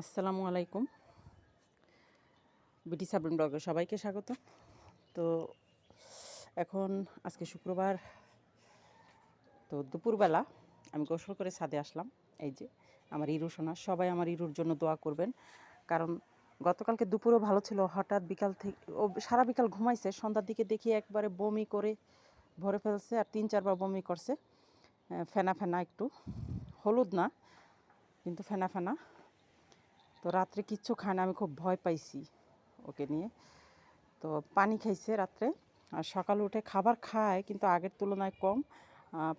আসসালামু আলাইকুম। বিটি সাবরিন ব্লগে সবাইকে স্বাগত। তো এখন আজকে শুক্রবার, তো দুপুরবেলা আমি গোসল করে ছাদে আসলাম। এই যে আমার ইরু সোনা, সবাই আমার ইরুর জন্য দোয়া করবেন। কারণ গতকালকে দুপুরও ভালো ছিল, হঠাৎ বিকাল থেকে ও সারা বিকাল ঘুমাইছে, সন্ধ্যার দিকে দেখি একবারে বমি করে ভরে ফেলছে আর তিন চারবার বমি করছে। ফেনা ফেনা একটু, হলুদ না, কিন্তু ফেনা ফেনা। তো রাত্রে কিচ্ছু খায় না, আমি খুব ভয় পাইছি ওকে নিয়ে। তো পানি খাইছে রাত্রে। আর সকালে উঠে খাবার খায়, কিন্তু আগের তুলনায় কম।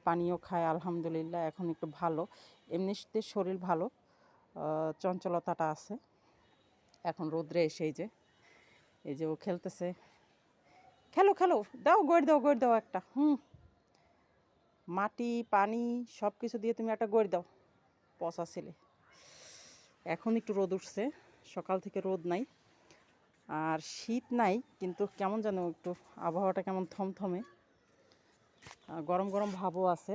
পানিও খায়, আলহামদুলিল্লাহ, এখন একটু ভালো। এমনিতে শরীর ভালো চঞ্চলতাটা আছে। এখন রোদ্রে এসে এই যে এই যে ও খেলতেছে। খেলো খেলো, দাও গড় দাও গড় দাও একটা, হুম। মাটি, পানি সব কিছু দিয়ে তুমি একটা গড় দাও, পচা ছেলে। এখন একটু রোদ উঠছে, সকাল থেকে রোদ নাই। আর শীত নাই, কিন্তু কেমন যেন একটু আবহাওয়াটা কেমন থমথমে। গরম গরম ভাবও আছে।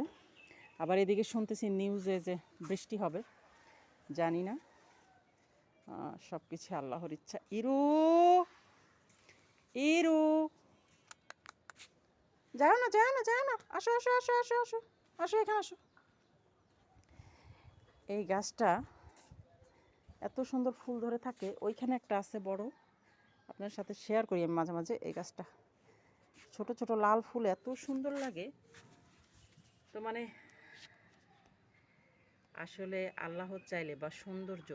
আবার এদিকে শুনতেছি নিউজে যে বৃষ্টি হবে, জানি না। সব কিছু আল্লাহর ইচ্ছা। ইরু ইরু। যাও না যাও না যাও না। আসো আসো আসো আসো আসো আসো, এখানে আসো। এই গাছটা এত সুন্দর ফুল ধরে থাকে, ওইখানে একটা আছে বড়। আপনার সাথে শেয়ার করি আমি মাঝে মাঝে এই গাছটা। ছোট ছোট লাল ফুল এত সুন্দর লাগে। তো মানে আসলে আল্লাহ চাইলে বা সৌন্দর্য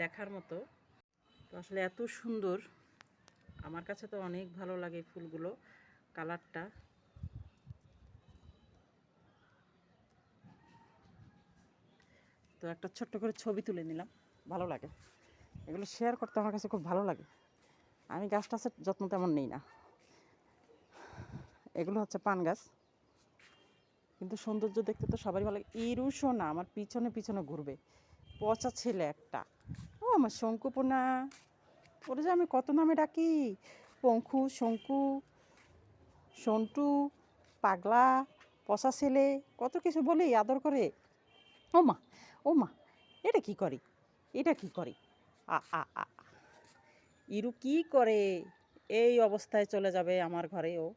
দেখার মতো। তো আসলে এত সুন্দর। আমার কাছে তো অনেক ভালো লাগে ফুলগুলো, কালারটা। তো একটা ছোট্ট করে ছবি তুলে নিলাম। ভালো লাগে। এগুলো শেয়ার করতে আমার কাছে খুব ভালো লাগে। আমি গাছটা আছে, যত্ন তেমন নেই না। এগুলো হচ্ছে পান গাছ। কিন্তু সৌন্দর্য দেখতে তো সবারই ভালো লাগে। ইরুশো না, আমার পিছনে পিছনে ঘুরবে। পচা ছেলে একটা। ও, আমার শঙ্কুপোনা। ওরে যে আমি কত নামে ডাকি? পঙ্খু, শঙ্কু, সন্টু, পাগলা, পচা ছেলে, কত কিছু বলি, আদর করে। ও মা ও মা এটা কি করে? এটা কি করে? আ আ। ইরু কি করে? এই অবস্থায় চলে যাবে আমার ঘরে ও।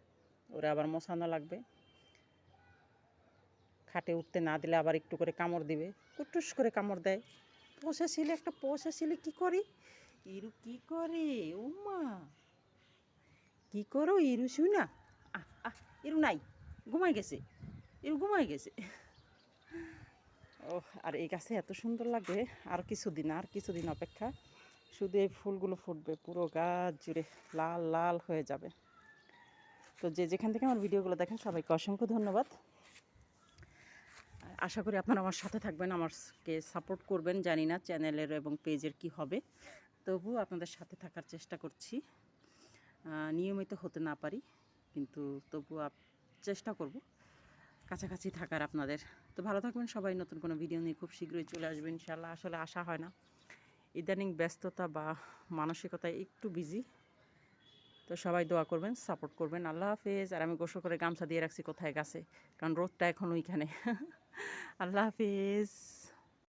ওরে আবার মশানো লাগবে। খাটে উঠতে না দিলে আবার একটু করে কামড় দিবে। টুস করে কামড় দেয়। পোষা ছিলে একটা পোষা ছিলে কি করে? ইরু কি করে? ও মা কি করো ইরু? শুই না। আহ আহ, ইরু নাই। ঘুমাই গেছে। ইরু ঘুমাই গেছে। ও আর এই গাছে এত সুন্দর লাগবে আর কিছুদিন আর কিছুদিন অপেক্ষা। শুধু এই ফুলগুলো ফুটবে, পুরো গাছ জুড়ে লাল লাল হয়ে যাবে। তো যে যেখান থেকে আমার ভিডিওগুলো দেখেন, সবাইকে অসংখ্য ধন্যবাদ। আশা করি আপনারা আমার সাথে থাকবেন আমাকে সাপোর্ট করবেন। জানি না চ্যানেলের এবং পেজের কি হবে। তবু আপনাদের সাথে থাকার চেষ্টা করছি। নিয়মিত হতে না পারি, কিন্তু তবু চেষ্টা করব। কাছাকাছি থাকার আপনাদের। তো ভালো থাকবেন সবাই, নতুন কোনো ভিডিও নিয়ে খুব শীঘ্রই চলে আসবেন ইনশাল্লাহ আসলে আশা হয় না। ইদানিং ব্যস্ততা বা মানসিকতায় একটু বিজি তো সবাই দোয়া করবেন সাপোর্ট করবেন। আল্লাহ হাফেজ। আর আমি গোসল করে গামছা দিয়ে রাখছি কোথায়? গাছে। কারণ রোদটা এখন ওইখানে। আল্লাহ হাফেজ।